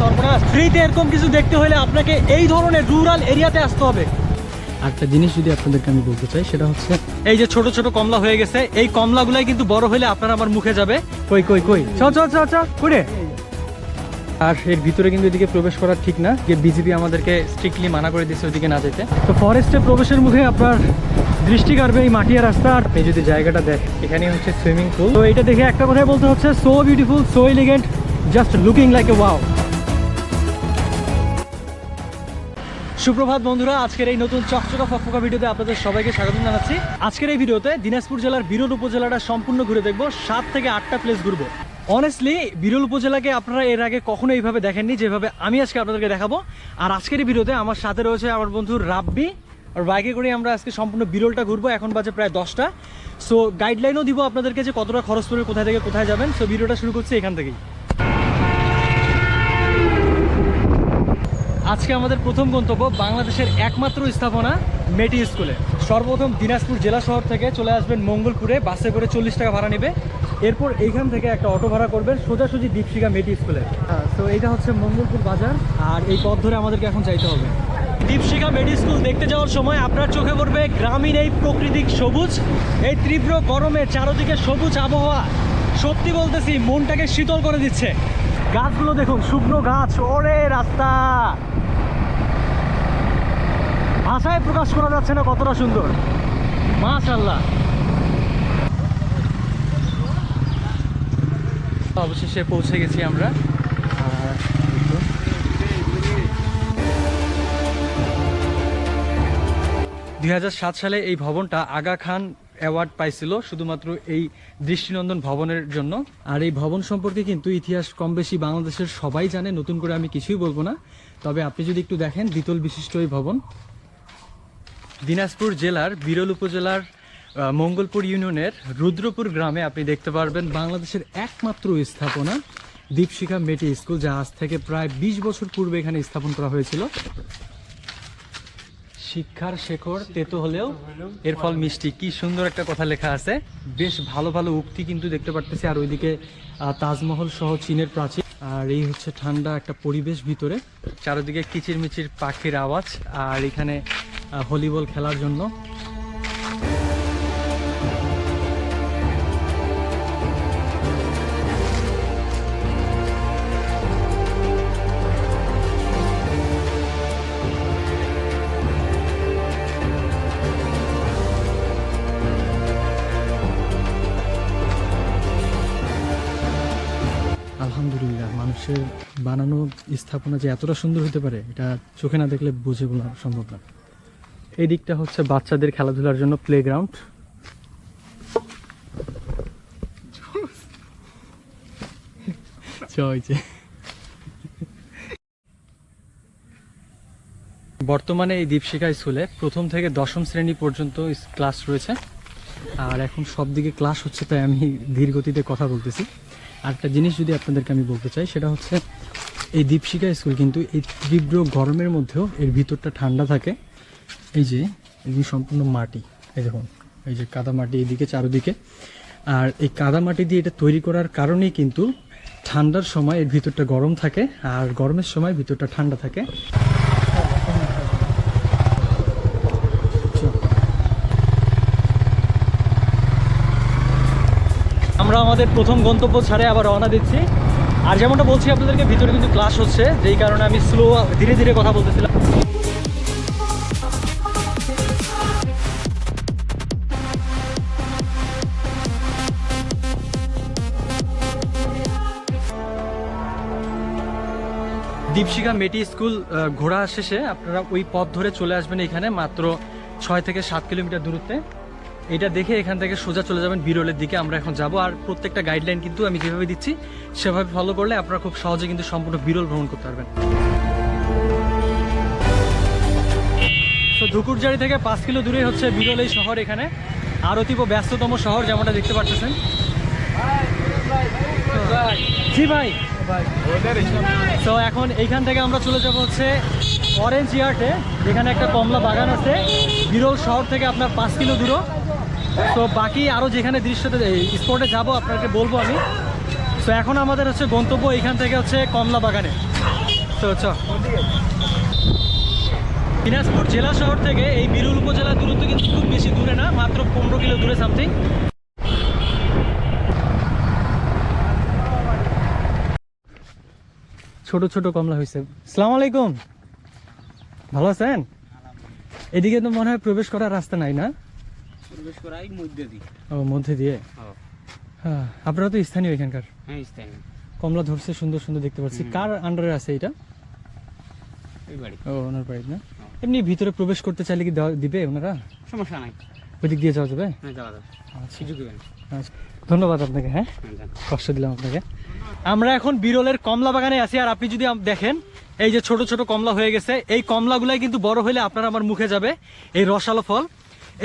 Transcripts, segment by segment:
সর্বনাশ। ফ্রিতে এরকম কিছু দেখতে হলে আপনাকে এই ধরনের রুরাল এরিয়াতে আসতে হবে। একটা জিনিস যদি আপনাদেরকে আমি বলতে চাই সেটা হচ্ছে এই যে ছোট ছোট কমলা হয়ে গেছে এই কমলাগুলাই কিন্তু বড় হলে আপনার আমার মুখে যাবে। কই কই কই? চ চ চ চ করে আর এর ভিতরে কিন্তু এদিকে প্রবেশ করা ঠিক না যে বিজেপি আমাদেরকে স্ট্রিক্টলি মানা করে দিচ্ছে ওদিকে না যেতে। তো ফরেস্টে প্রবেশের মুখে আপনার দৃষ্টি কাড়বে এই মাটিয়া রাস্তা। আর যদি জায়গাটা দেখ এখানে হচ্ছে সুইমিং পুল তো এটা দেখে একটা কথাই বলতে হচ্ছে so beautiful so elegant just looking like a wow সুপ্রভাত বন্ধুরা, আজকের এই নতুন চকচকা ফকফকা ভিডিওতে আপনাদের সবাইকে স্বাগত জানাচ্ছি। আজকের এই ভিডিওতে দিনাজপুর জেলার বিরল উপজেলাটা সম্পূর্ণ ঘুরে দেখব, সাত থেকে আটটা প্লেস ঘুরবো। অনেস্টলি বিরল উপজেলাকে আপনারা এর আগে কখনো এইভাবে দেখেননি, যেভাবে আমি আজকে আপনাদেরকে দেখাবো। আর আজকের এই ভিডিওতে আমার সাথে রয়েছে আমার বন্ধু রাব্বি। আর বাইকে করে আমরা আজকে সম্পূর্ণ বিরলটা ঘুরবো, এখন বাজে প্রায় দশটা। সো গাইডলাইনও দিব আপনাদেরকে যে কতটা খরচ পড়বে, কোথায় থেকে কোথায় যাবেন। সো ভিডিওটা শুরু করছি এখান থেকেই। আজকে আমাদের প্রথম গন্তব্য বাংলাদেশের একমাত্র স্থাপনা মেটি স্কুলে। সর্বপ্রথম দিনাজপুর জেলা শহর থেকে চলে আসবেন মঙ্গলপুরে, বাসে করে চল্লিশ টাকা ভাড়া নেবে। এরপর এইখান থেকে একটা অটো ভাড়া করবেন সোজাসুজি দীপশিকা মেটি স্কুলে। তো এইটা হচ্ছে মঙ্গলপুর বাজার, আর এই পথ ধরে আমাদেরকে এখন যাইতে হবে। দীপশিখা মেডি স্কুল দেখতে যাওয়ার সময় আপনার চোখে পড়বে গ্রামীণ এই প্রকৃতিক সবুজ। এই তীব্র গরমে চারদিকে সবুজ আবহাওয়া। সত্যি বলতেছি, মনটাকে শীতল করে দিচ্ছে। গাছগুলো দেখুন, শুকনো গাছ, ওরে রাস্তা! ভাষায় প্রকাশ করা যাচ্ছে না কতটা সুন্দর। মাশাল্লাহ অবশেষে পৌঁছে গেছি আমরা। দুই সালে এই ভবনটা আগা খান অ্যাওয়ার্ড পাইছিল শুধুমাত্র এই দৃষ্টিনন্দন ভবনের জন্য। আর এই ভবন সম্পর্কে কিন্তু ইতিহাস কম বেশি বাংলাদেশের সবাই জানে, নতুন করে আমি কিছুই বলব না। তবে আপনি যদি একটু দেখেন দ্বিতল বিশিষ্ট এই ভবন। দিনাজপুর জেলার, বিরল উপজেলার মঙ্গলপুর ইউনিয়নের রুদ্রপুর গ্রামে আপনি দেখতে পারবেন বাংলাদেশের একমাত্র স্থাপনা দীপশিখা মেটি স্কুল, যা আজ থেকে প্রায় ২০ বছর পূর্বে এখানে স্থাপন করা হয়েছিল। শিক্ষার শেখর তেতো হলেও এর ফল মিষ্টি। কি সুন্দর একটা কথা লেখা আছে। বেশ ভালো ভালো উক্তি কিন্তু দেখতে পারতেছি। আর ওইদিকে তাজমহল সহ চীনের প্রাচীর আর এই হচ্ছে ঠান্ডা একটা পরিবেশ ভিতরে। চারিদিকে কিচিরমিচির পাখির আওয়াজ। আর এখানে ভলিবল খেলার জন্য। আলহামদুলিল্লাহ, মানুষের বানানো, স্থাপনা যে এতটা সুন্দর হতে পারে, এটা চোখে না দেখলে বুঝে বলা সম্ভব না। এই দিকটা হচ্ছে বাচ্চাদের খেলাধুলার জন্য প্লেগ্রাউন্ড চলছে বর্তমানে এই দীপশিখা স্কুলে প্রথম থেকে দশম শ্রেণি পর্যন্ত ক্লাস রয়েছে। আর এখন সব দিকে ক্লাস হচ্ছে, তাই আমি ধীর গতিতে কথা বলতেছি। আর একটা জিনিস যদি আপনাদেরকে আমি বলতে চাই, সেটা হচ্ছে এই দীপশিখা স্কুল কিন্তু এই তীব্র গরমের মধ্যেও এর ভিতরটা ঠান্ডা থাকে। এই যে এগুলি সম্পূর্ণ মাটি, এই দেখুন, এই যে কাদা মাটি এদিকে, চারিদিকে। আর এই কাদা মাটি দিয়ে এটা তৈরি করার কারণেই কিন্তু ঠান্ডার সময় এর ভিতরটা গরম থাকে, আর গরমের সময় ভিতরটা ঠান্ডা থাকে। আমরা আমাদের প্রথম গন্তব্য ছাড়ে আবার রওনা দিচ্ছি। আর যেমনটা বলছি, আপনাদেরকে ভিতরে কিন্তু ক্লাস হচ্ছে, যেই কারণে আমি স্লো ধীরে ধীরে কথা বলতেছিলাম। দীপশিখা মেটি স্কুল ঘোরা শেষে আপনারা ওই পথ ধরে চলে আসবেন এখানে মাত্র ছয় থেকে সাত কিলোমিটার দূরত্বে। এটা দেখে এখান থেকে সোজা চলে যাবেন বিরলের দিকে আমরা এখন যাব। আর প্রত্যেকটা গাইডলাইন কিন্তু আমি যেভাবে দিচ্ছি সেভাবে ফলো করলে আপনারা খুব সহজে কিন্তু সম্পূর্ণ বিরল ভ্রমণ করতে পারবেন। তো ধুকুরজারি থেকে পাঁচ কিলো দূরে হচ্ছে বিরল এই শহর এখানে। আর অতীব ব্যস্ততম শহর যেমনটা দেখতে পাচ্ছেন জি ভাই? তো এখন এইখান থেকে আমরা চলে যাব হচ্ছে অরেঞ্জ ইয়ার্টে যেখানে একটা কমলা বাগান আছে। বিরল শহর থেকে আপনার পাঁচ কিলো দূর তো বাকি আরও যেখানে দৃশ্যতে স্পটে যাব, আপনাকে বলব আমি। তো এখন আমাদের হচ্ছে গন্তব্য এইখান থেকে হচ্ছে কমলা বাগানে। চলো চলো দিনাজপুর জেলা শহর থেকে এই বিরুল উপজেলার দূরত্ব কিন্তু খুব বেশি দূরে না, মাত্র পনেরো কিলো দূরে সামথিং ছোট ছোট কমলা হয়েছে। সালাম আলাইকুম। ভালো আছেন? এদিকে তো মনে হয় প্রবেশ করার রাস্তা নাই না? প্রবেশ করাই মধ্যে দিই ও মধ্যে দিয়ে? হ্যাঁ আপনারা তো স্থানীয় এখানকার। হ্যাঁ স্থানীয়। কমলা ধরছে সুন্দর সুন্দর দেখতে পাচ্ছি। কার আন্ডারে আছে এটা? এই বাড়ি। ও ওনার বাড়িতে না? এমনি ভিতরে প্রবেশ করতে চাইলে কি দিবে ওনারা? সমস্যা নাই। ওই দিক দিয়ে যাওয়া যাবে? হ্যাঁ যাওয়া যাবে। আচ্ছা। আচ্ছা। ধন্যবাদ আপনাকে হ্যাঁ? হ্যাঁ কষ্ট দিলাম আপনাকে। আমরা এখন বিরলের কমলা বাগানে আছি আর আপনি যদি দেখেন এই যে ছোট ছোট কমলা হয়ে গেছে এই কমলাগুলাই কিন্তু বড় হলে আপনার আমার মুখে যাবে এই রসালো ফল।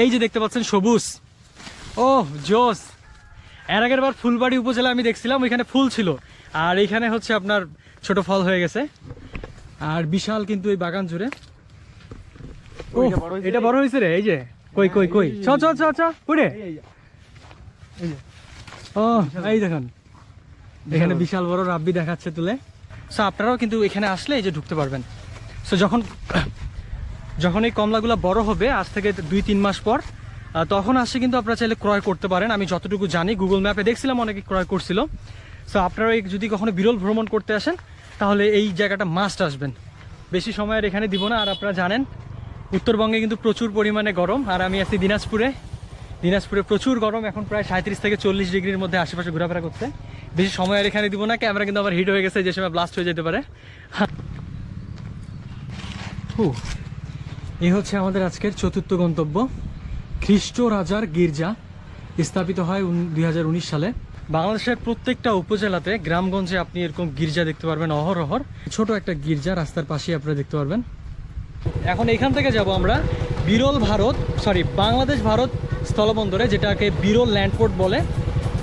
এই যে দেখতে পাচ্ছেন সবুজ। ও জোস। এর আগের বার ফুলবাড়ি উপজেলা আমি দেখছিলাম ওইখানে ফুল ছিল আর এইখানে হচ্ছে আপনার ছোট ফল হয়ে গেছে। আর বিশাল কিন্তু এই বাগান জুড়ে। ও এটা বড় হয়েছে রে এই যে। কই কই কই? চ চ চ চ কই ও এই দেখুন। এখানে বিশাল বড়। রাব্বি দেখাচ্ছে তুলে। সো আপনারাও কিন্তু এখানে আসলে এই যে ঢুকতে পারবেন। সো যখন যখন এই কমলাগুলো বড় হবে আজ থেকে দুই তিন মাস পর তখন আসে কিন্তু আপনারা চাইলে ক্রয় করতে পারেন। আমি যতটুকু জানি গুগল ম্যাপে দেখছিলাম অনেকে ক্রয় করছিল। সো আপনারা এই যদি কখনো বিরল ভ্রমণ করতে আসেন তাহলে এই জায়গাটা মাস্ট আসবেন। বেশি সময় আর এখানে দিব না আর আপনারা জানেন উত্তরবঙ্গে কিন্তু প্রচুর পরিমাণে গরম। আর আমি আছি দিনাজপুরে। দিনাজপুরে প্রচুর গরম, এখন প্রায় সাঁত্রিশ থেকে চল্লিশ ডিগ্রির মধ্যে আশেপাশে ঘোরাফেরা করতে। বেশি সময় আর এখানে দিব না, ক্যামেরা কিন্তু আবার হিট হয়ে গেছে, যে সময় ব্লাস্ট হয়ে যেতে পারে। এই হচ্ছে আমাদের আজকের চতুর্থ গন্তব্য। খ্রিস্ট রাজার গির্জা স্থাপিত হয় দুই হাজার উনিশ সালে। বাংলাদেশের প্রত্যেকটা উপজেলাতে, গ্রামগঞ্জে আপনি এরকম গির্জা দেখতে পারবেন অহরহর। ছোট একটা গির্জা রাস্তার পাশেই আপনারা দেখতে পারবেন। এখন এখান থেকে যাব আমরা বিরল ভারত সরি বাংলাদেশ ভারত স্থলবন্দরে, যেটাকে বিরল ল্যান্ডপোর্ট বলে।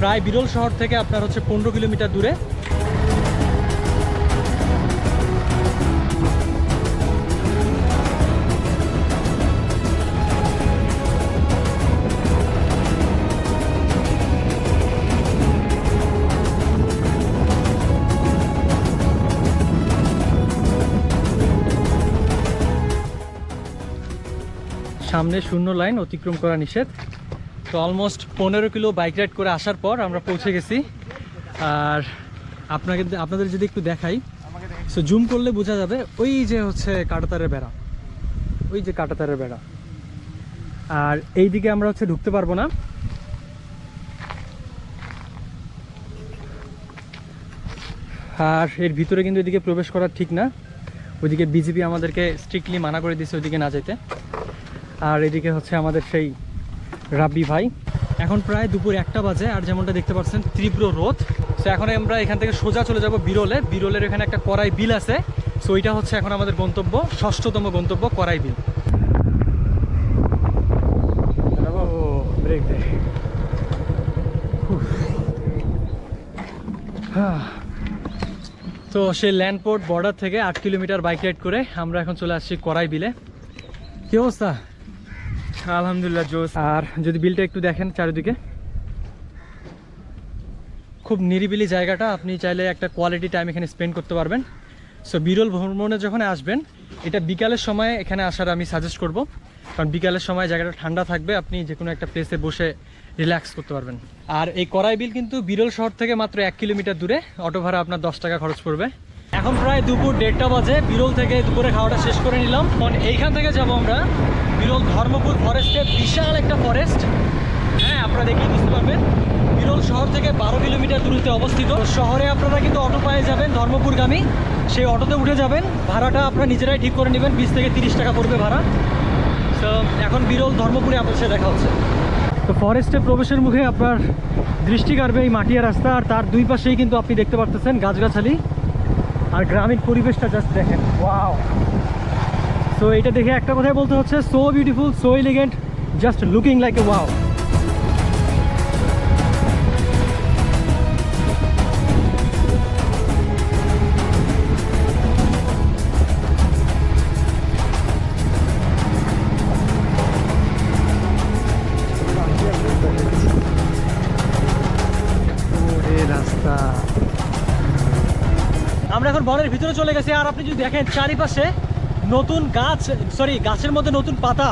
প্রায় বিরল শহর থেকে আপনার হচ্ছে পনেরো কিলোমিটার দূরে। সামনে শূন্য লাইন অতিক্রম করা নিষেধ। তো অলমোস্ট পনেরো কিলো বাইক রাইড করে আসার পর আমরা পৌঁছে গেছি। আর আপনাকে আপনাদের যদি একটু দেখাই সো জুম করলে বোঝা যাবে, ওই যে হচ্ছে কাটাতারের বেড়া। ওই যে কাটাতারের বেড়া। আর এই দিকে আমরা হচ্ছে ঢুকতে পারব না। আর এর ভিতরে কিন্তু এদিকে প্রবেশ করা ঠিক না। ওইদিকে বিজেপি আমাদেরকে স্ট্রিক্টলি মানা করে দিয়েছে ওইদিকে না যেতে। আর এদিকে হচ্ছে আমাদের সেই রাব্বি ভাই। এখন প্রায় দুপুর একটা বাজে আর যেমনটা দেখতে পাচ্ছেন তীব্র রোদ। সো এখন আমরা এখান থেকে সোজা চলে যাব বিরলে। বিরলের এখানে একটা করাই বিল আছে। সো ওইটা হচ্ছে এখন আমাদের গন্তব্য ষষ্ঠতম গন্তব্য করাই বিল। তো সেই ল্যান্ডপোর্ট বর্ডার থেকে আট কিলোমিটার বাইক রাইড করে আমরা এখন চলে আসছি করাই বিলে। কি অবস্থা? আলহামদুলিল্লাহ, জোস। আর যদি বিলটা একটু দেখেন চারিদিকে। খুব নিরিবিলি জায়গাটা, আপনি চাইলে একটা কোয়ালিটি টাইম এখানে স্পেন্ড করতে পারবেন। সো বিরল ভ্রমণে যখন আসবেন, এটা বিকালের সময় এখানে আসার আমি সাজেস্ট করব। কারণ বিকালের সময় জায়গাটা ঠান্ডা থাকবে, আপনি যে কোনো একটা প্লেসে বসে রিল্যাক্স করতে পারবেন। আর এই করাই বিল কিন্তু বিরল শহর থেকে মাত্র এক কিলোমিটার দূরে অটো ভাড়া আপনার দশ টাকা খরচ পড়বে। এখন প্রায় দুপুর দেড়টা বাজে। বিরল থেকে দুপুরে খাওয়াটা শেষ করে নিলাম। এইখান থেকে যাব আমরা। বিরল ধর্মপুর ফরেস্টে বিশাল একটা ফরেস্ট হ্যাঁ আপনারা দেখেই বুঝতে পারবেন। বিরল শহর থেকে বারো কিলোমিটার দূরত্বে অবস্থিত। শহরে আপনারা কিন্তু অটো পায়ে যাবেন, ধর্মপুরগামী। সেই অটোতে উঠে যাবেন। ভাড়াটা আপনারা নিজেরাই ঠিক করে নেবেন। বিশ থেকে তিরিশ টাকা পড়বে ভাড়া। তো এখন বিরল ধর্মপুরে আপনার সাথে দেখা হচ্ছে। তো ফরেস্টে প্রবেশের মুখে আপনার দৃষ্টি কাড়বে এই মাটিয়া রাস্তা। আর তার দুই পাশেই কিন্তু আপনি দেখতে পারতেছেন গাছগাছালি। আর গ্রামীণ পরিবেশটা জাস্ট দেখেন ওয়াও সো এটা দেখে একটা কথাই বলতে হচ্ছে so beautiful so elegant just looking like a wow চলে গেছে। আর আপনি যদি দেখেন চারিপাশে নতুন গাছ সরি গাছের মধ্যে নতুন পাতা।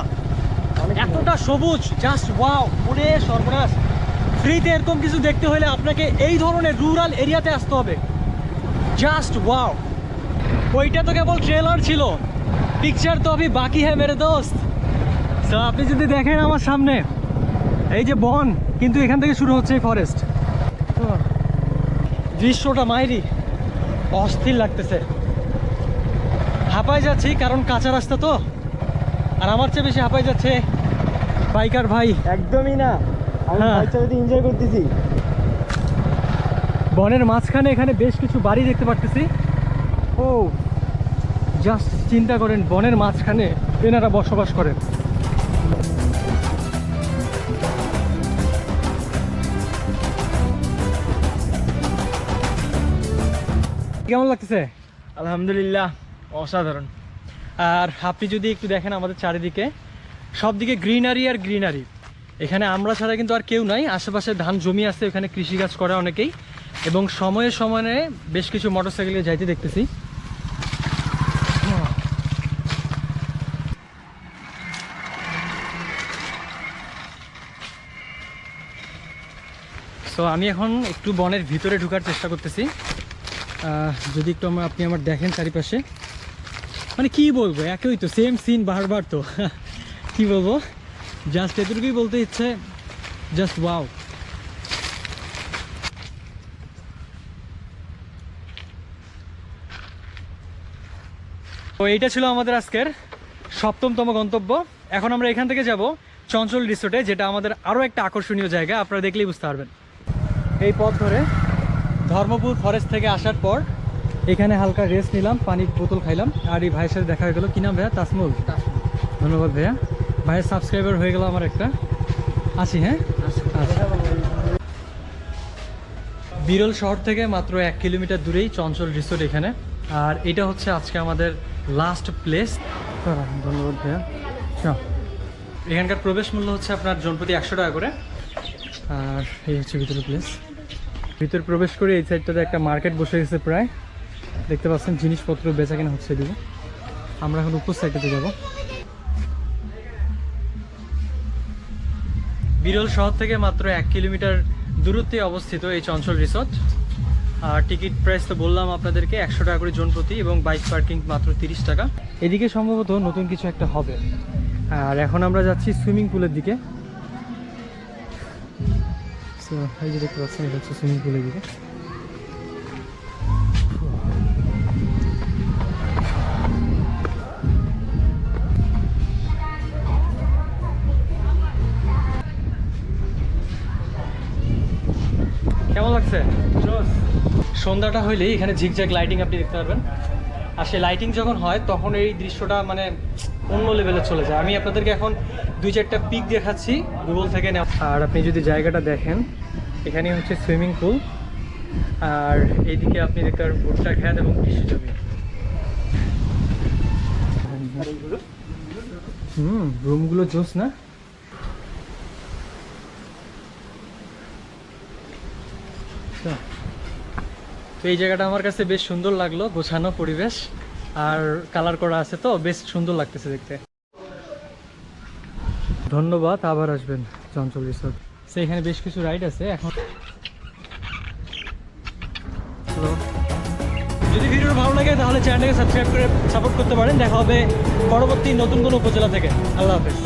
এতটা সবুজ জাস্ট ওয়াও মনে সর্বনাশ। ফ্রিতে এরকম কিছু দেখতে হলে আপনাকে এই ধরনের রুরাল এরিয়াতে আসতে হবে। জাস্ট ওয়াও ওইটা তো কেবল ট্রেলার ছিল। পিকচার তো আমি বাকি হ্যাঁ মেরে দোস্ত। তো আপনি যদি দেখেন আমার সামনে এই যে বন কিন্তু এখান থেকে শুরু হচ্ছে ফরেস্ট দৃশ্যটা মাইরি। অস্থির লাগতেছে। হাঁপাই যাচ্ছি কারণ কাঁচা রাস্তা তো। আর আমার চেয়ে বেশি হাঁপাই যাচ্ছে বাইকার ভাই। একদমই না। আমি হ্যাঁ। এনজয় করতেছি। বনের মাঝখানে এখানে বেশ কিছু বাড়ি দেখতে পারতেছি। ও। জাস্ট চিন্তা করেন বনের মাঝখানে এনারা বসবাস করেন। কেমন লাগতেছে? আলহামদুলিল্লাহ, অসাধারণ। আর আপনি যদি একটু দেখেন আমাদের চারিদিকে সব দিকে গ্রিনারি আর গ্রিনারি। এখানে আমরা ছাড়া কিন্তু আর কেউ নাই, আশেপাশে ধান জমি আছে এখানে কৃষিকাজ করে অনেকেই। এবং সময়ে সময়ে বেশ কিছু মোটরসাইকেলে যাইতে দেখতেছি। সো আমি এখন একটু বনের ভিতরে ঢোকার চেষ্টা করতেছি। যদি একটু আমার আপনি আমার দেখেন চারিপাশে। মানে কি বলব, একই তো সেম সিন বারবার তো। কি বলব? জাস্ট এতটুকুই বলতে ইচ্ছে জাস্ট ওয়াও তো এইটা ছিল আমাদের আজকের সপ্তমতম গন্তব্য। এখন আমরা এখান থেকে যাব চঞ্চল রিসোর্টে, যেটা আমাদের আরও একটা আকর্ষণীয় জায়গা, আপনারা দেখলেই বুঝতে পারবেন। এই পথ ধরে ধর্মপুর ফরেস্ট থেকে আসার পর এখানে হালকা রেস্ট নিলাম পানির বোতল খাইলাম। আর এই ভাইয়ের সাথে দেখা হয়ে গেলো। কি নাম ভাইয়া? তাসমুল ধন্যবাদ ভাইয়া। ভাইয়ের সাবস্ক্রাইবার হয়ে গেল আমার একটা। আসি হ্যাঁ? বিরল শহর থেকে মাত্র এক কিলোমিটার দূরেই চঞ্চল রিসোর্ট এখানে। আর এটা হচ্ছে আজকে আমাদের লাস্ট প্লেস ধন্যবাদ ভাইয়া। এখানকার প্রবেশ মূল্য হচ্ছে আপনার জনপ্রতি একশো টাকা করে। আর এই হচ্ছে ভিতরে প্লেস ভিতরে প্রবেশ করে এই সাইডটাতে একটা মার্কেট বসে গেছে প্রায়। দেখতে পাচ্ছেন জিনিসপত্র বেচা কেনা হচ্ছে এদিকে। আমরা এখন উপর সাইডটাতে যাব। বিরল শহর থেকে মাত্র এক কিলোমিটার দূরত্বে অবস্থিত এই চঞ্চল রিসর্ট আর টিকিট প্রাইস তো বললাম আপনাদেরকে, একশো টাকা করে জন প্রতি এবং বাইক পার্কিং মাত্র তিরিশ টাকা। এদিকে সম্ভবত নতুন কিছু একটা হবে। আর এখন আমরা যাচ্ছি সুইমিং পুলের দিকে। So, এই যে দেখতে পাচ্ছেন এটা হচ্ছে সুইমিং কেমন লাগছে? সন্ধ্যাটা হইলেই এখানে ঝিকঝাক লাইটিং আপনি দেখতে পারবেন। আর সেই লাইটিং যখন হয় তখন এই দৃশ্যটা মানে অন্য লেভেলে চলে যায়। আমি আপনাদেরকে এখন দুই চারটা পিক দেখাচ্ছি গুগল থেকে আর আপনি যদি জায়গাটা দেখেন এখানে হচ্ছে সুইমিং পুল। আর এইদিকে আপনি দেখতে পারেন ভুট্টা খেত এবং কৃষি জমি। হুম, রুমগুলো জোস না? আচ্ছা। তো এই জায়গাটা আমার কাছে বেশ সুন্দর লাগল, গোছানো পরিবেশ। আর কালার করা আছে তো, বেশ সুন্দর লাগতেছে দেখতে। ধন্যবাদ, আবার আসবেন, চঞ্চল রিসোর্ট। সে এখানে বেশ কিছু রাইড আছে, এখন যদি ভিডিও ভালো লাগে, তাহলে চ্যানেলকে সাবস্ক্রাইব করে সাপোর্ট করতে পারেন। দেখা হবে পরবর্তী নতুন কোনো উপজেলা থেকে। আল্লাহ হাফেজ।